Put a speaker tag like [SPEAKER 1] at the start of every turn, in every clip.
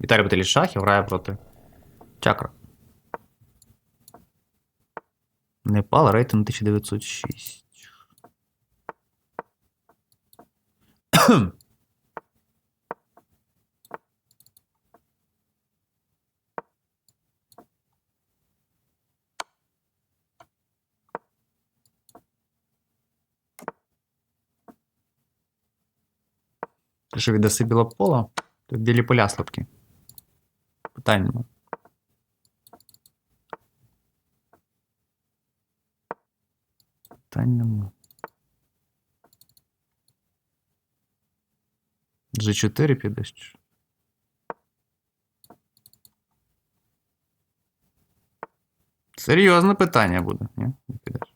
[SPEAKER 1] Віталій Баталій Шахів грає проти Чакра. Непал рейтинг 1906. Ти що віддаси білопола? Тут білі поля слабкі. Нема. Нема. G4 підеш? Серйозне питання буде, ні? Не підеш.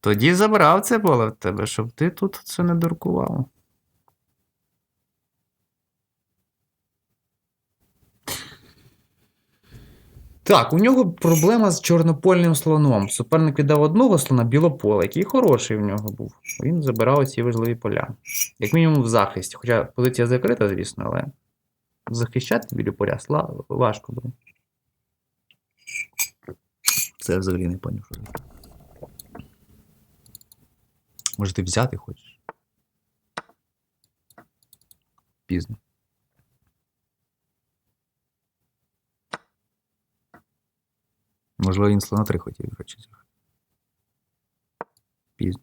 [SPEAKER 1] Тоді забрав це поле в тебе, щоб ти тут це не дуркував. Так, у нього проблема з чорнопольним слоном. Суперник віддав одного слона білополе, який хороший в нього був. Він забирав ці важливі поля. Як мінімум в захисті. Хоча позиція закрита, звісно, але захищати білі поля важко буде. Це я взагалі не поняв. Може, ти взяти хочеш? Пізно. Можливо, він слона 3 хотів, до речі, зіграти. Пізно.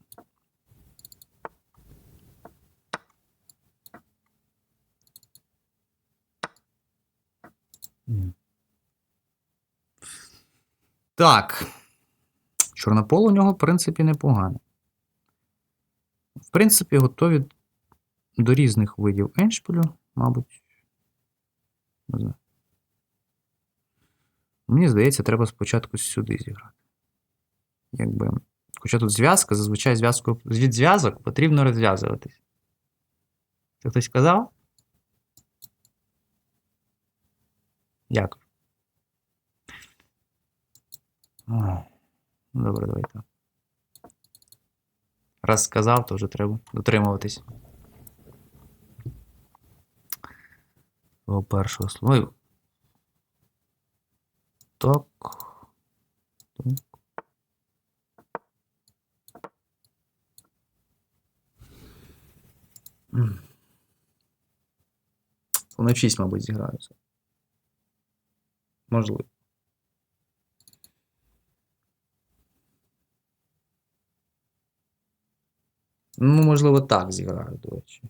[SPEAKER 1] Ні. Так. Чорнополе у нього, в принципі, непогано. В принципі, готові до різних видів еншпілю, мабуть. Не знаю. Мені здається, треба спочатку сюди зіграти. Якби. Хоча тут зв'язка, зазвичай зв'язкою від зв'язок потрібно розв'язуватись. Це хтось сказав? Дякую. Ну, Добре, давай так. Раз сказав, то вже треба дотримуватись. Того першого слова. Ой, Так. Так. М. Вони в 6, мабуть, зіграються. Можливо. Ну, можливо, так зіграю, до речі.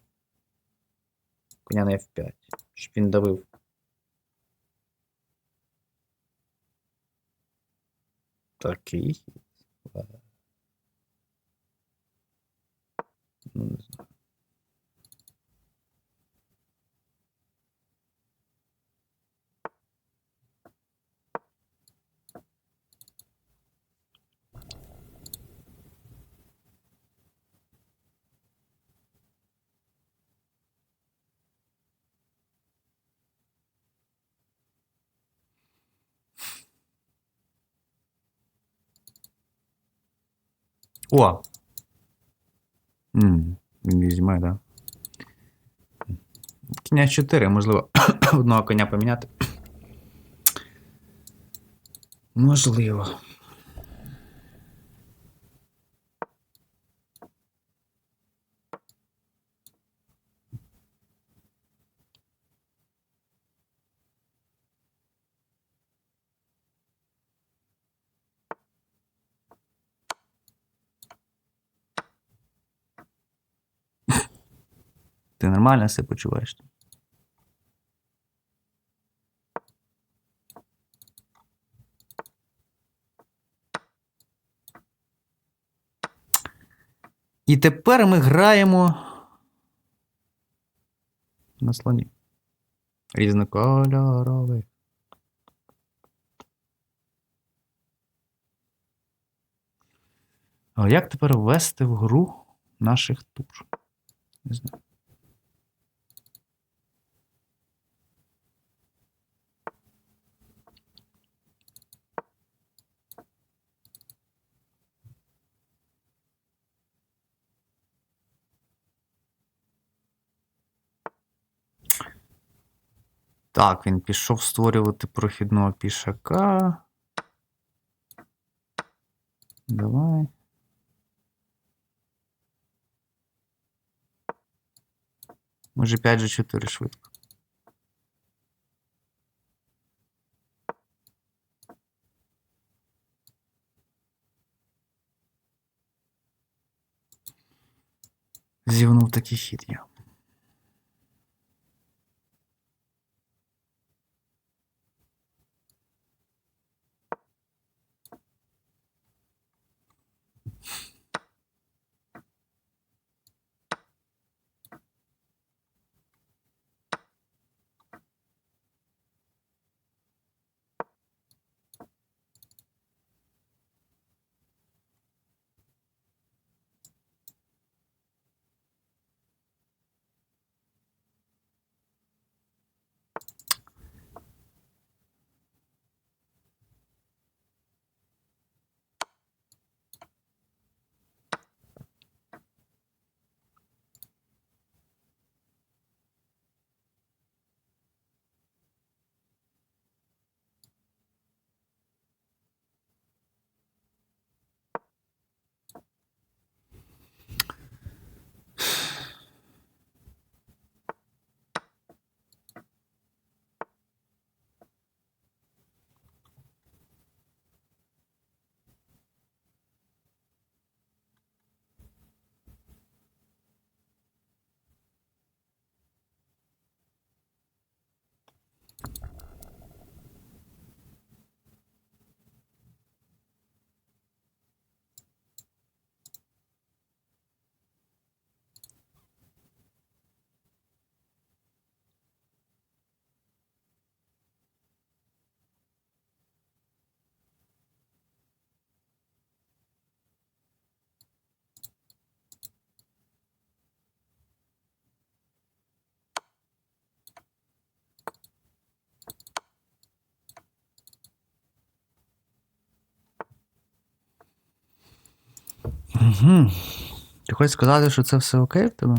[SPEAKER 1] Коня на F5. Щоб він давив. Такий. Ну, не знаю. О! М, Він візьме, да. Кінь 4, можливо, одного коня поміняти. Можливо. Ти нормально себе почуваєш? І тепер ми граємо на слоні. Різнокольоровий. А як тепер ввести в гру наших тур? Не знаю. Так, він пішов створювати прохідного пішака. Давай. Може 5 же 4 швидко. Зівнув такий хід я. Угу. Ти хочеш сказати, що це все окей в тебе?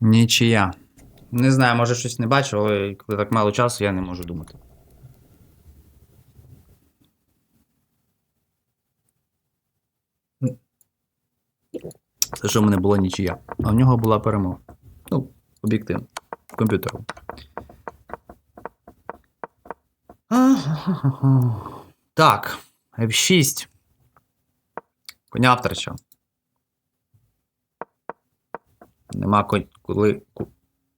[SPEAKER 1] Нічия. Не знаю, може щось не бачу, але коли так мало часу, я не можу думати. Це що в мене було нічия. А в нього була перемога. Ну, об'єктивно. Комп'ютером. Так, F6. Коня втрачав. Нема коли,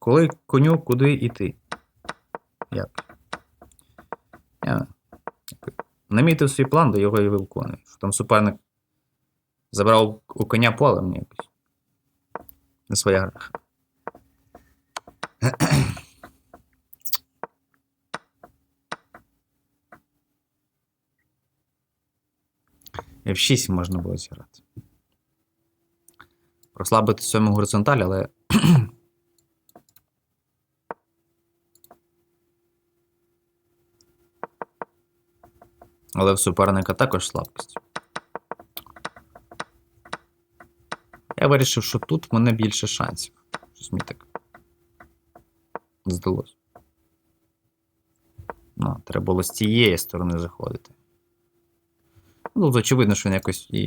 [SPEAKER 1] коли коню куди йти. Як? Я намітив свій план, до його і виконую. Що там суперник забрав у коня поле мені якось. Не своя гра. F6 можна було зіграти. Прослабити сьому горизонталь, але. Але в суперника також слабкість. Я вирішив, що тут в мене більше шансів. Щось мені так здалось. Ну, треба було з цієї сторони заходити. Ну, очевидно, що він якось і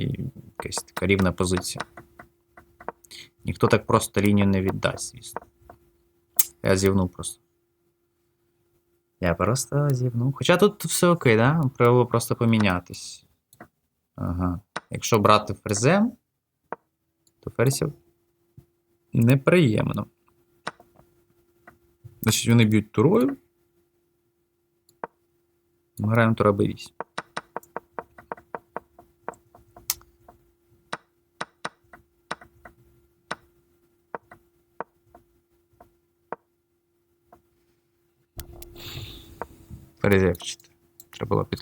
[SPEAKER 1] якась така рівна позиція. Ніхто так просто лінію не віддасть, звісно. Я зівнув просто. Я просто зівнув. Хоча тут все окей, да? Треба просто помінятись. Ага. Якщо брати ферзем, то ферзів неприємно. Значить, вони б'ють турою. Ми граємо тура b8.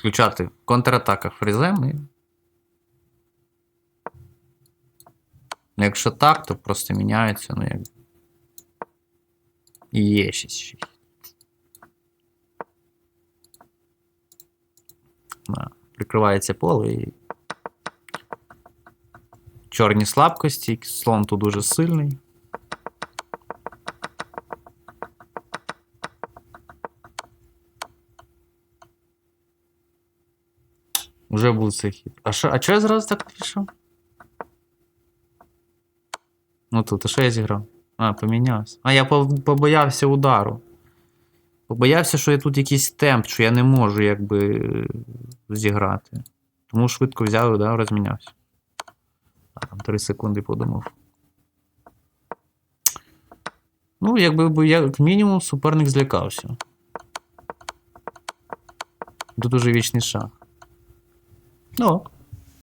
[SPEAKER 1] включати в контратаках фрізем. І... Якщо так, то просто міняється. ну як. І є 6-6. Прикривається поле і. Чорні слабкості, слон тут дуже сильний. Уже був цей хід. А що, а я зразу так пішов? Ну тут, а що я зіграв? А, помінявся. А, я побоявся удару. Побоявся, що я тут якийсь темп, що я не можу якби зіграти. Тому швидко взяв і да, розмінявся. А там 3 секунди подумав. Ну, якби як мінімум, суперник злякався. Тут уже вічний шах. Ну, ок.